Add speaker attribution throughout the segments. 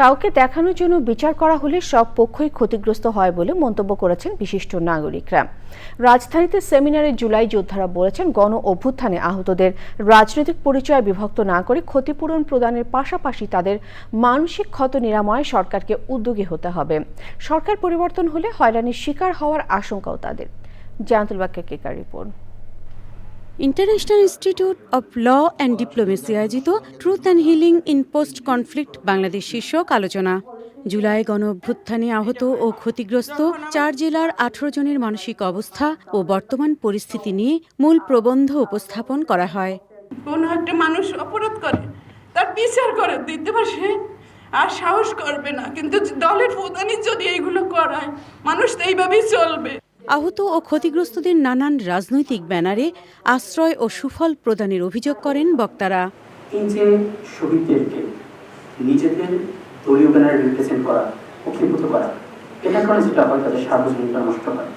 Speaker 1: কাউকে দেখানোর জন্য বিচার করা হলে সব পক্ষই ক্ষতিগ্রস্ত হয় বলে মন্তব্য করেছেন বিশিষ্ট নাগরিকরা। রাজধানীতে সেমিনারে জুলাই যোদ্ধারা বলেছেন, গণ অভ্যুত্থানে আহতদের রাজনৈতিক পরিচয় বিভক্ত না করে ক্ষতিপূরণ প্রদানের পাশাপাশি তাদের মানসিক ক্ষত নিরাময়ে সরকারকে উদ্যোগী হতে হবে। সরকার পরিবর্তন হলে হয়রানির শিকার হওয়ার আশঙ্কাও তাদের। Jannatul Bakya কেকার report.
Speaker 2: International Institute of Law and Diplomacy আয়োজিত truth and healing in post conflict Bangladesh শীর্ষক আলোচনা। জুলাই গণ অভ্যুত্থানে আহত ও ক্ষতিগ্রস্ত চার জেলার আঠারো জনের মানসিক অবস্থা ও বর্তমান পরিস্থিতি নিয়ে মূল প্রবন্ধ উপস্থাপন করা হয়।
Speaker 3: কোনো একটা মানুষ অপরাধ করে, তার বিচার করে, দিতে পারে আর সাহস করবে না। কিন্তু দলের প্রধানই যদি এইগুলো করায়, মানুষ তো এইভাবেই চলবে।
Speaker 2: আহত ও ক্ষতিগ্রস্তদের নানান রাজনৈতিক ব্যানারে আশ্রয় ও সুফল প্রদানের অভিযোগ করেন বক্তারা।
Speaker 4: এই যে শহীদদেরকে নিজেদের দলীয় ব্যানারে রিপ্রেজেন্ট করা অক্ষিভূত করা এটার কারণে যেটা হয় তাদের সার্বজনীনতা নষ্ট হয়।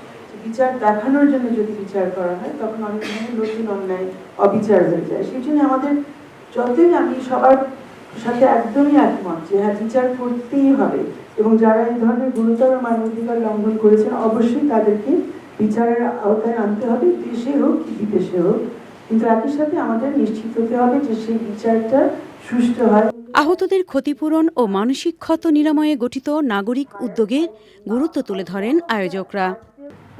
Speaker 5: বিচার দেখানোর জন্য যদি বিচার করা হয় তখন অনেক সময় নতুন অন্যায় অবিচার হয়ে যায়। সেই জন্য আমাদের যতই আমি সবার সাথে একদমই একমত যে হ্যাঁ বিচার করতেই হবে। এবং যারা এই ধরনের গুরুতর মানবাধিকার লঙ্ঘন করেছেন অবশ্যই তাদেরকে বিচারের আওতায় আনতে হবে দেশে হোক কি বিদেশে হোক। কিন্তু একই সাথে আমাদের নিশ্চিত হতে হবে যে সেই বিচারটা সুষ্ঠু হয়।
Speaker 2: আহতদের ক্ষতিপূরণ ও মানসিক ক্ষত নিরাময়ে গঠিত নাগরিক উদ্যোগে গুরুত্ব তুলে ধরেন আয়োজকরা।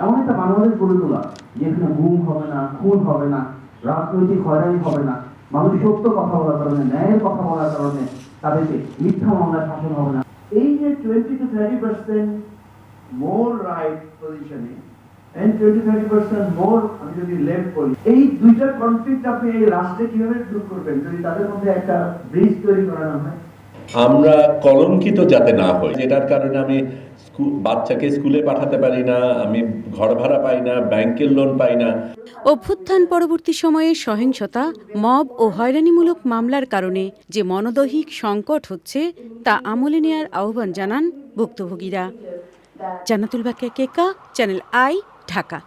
Speaker 6: এমন একটা বাংলাদেশ গড়ে তোলা যেখানে গুম হবে না খুন হবে না রাজনৈতিক হয়রানি হবে না মানুষ সত্য কথা বলার কারণে, ন্যায়ের কথা বলার কারণে তাদেরকে মিথ্যা মামলায় শাসন হবে না। এই যে twenty two thirty percent more right পজিশনে মোর আমি যদি লেফট করি এই দুইটা কনফ্লিক্ট আপনি এই রাষ্ট্রে কীভাবে দূর করবেন? যদি তাদের মধ্যে একটা ব্রিজ তৈরি করানো হয়।
Speaker 7: আমরা কলঙ্কিত যাতে না হই, যেটার কারণে আমি বাচ্চাকে স্কুলে পাঠাতে পারি না, আমি ঘর ভাড়া পাই না, ব্যাংকের লোন পাই না।
Speaker 2: অভ্যুত্থান পরবর্তী সময়ে সহিংসতা, মব ও হয়রানিমূলক মামলার কারণে যে মনোদৈহিক সংকট হচ্ছে, তা আমলে নেয়ার আহ্বান জানান ভুক্তভোগীরা। Jannatul Bakya Keka Channel I, Dhaka.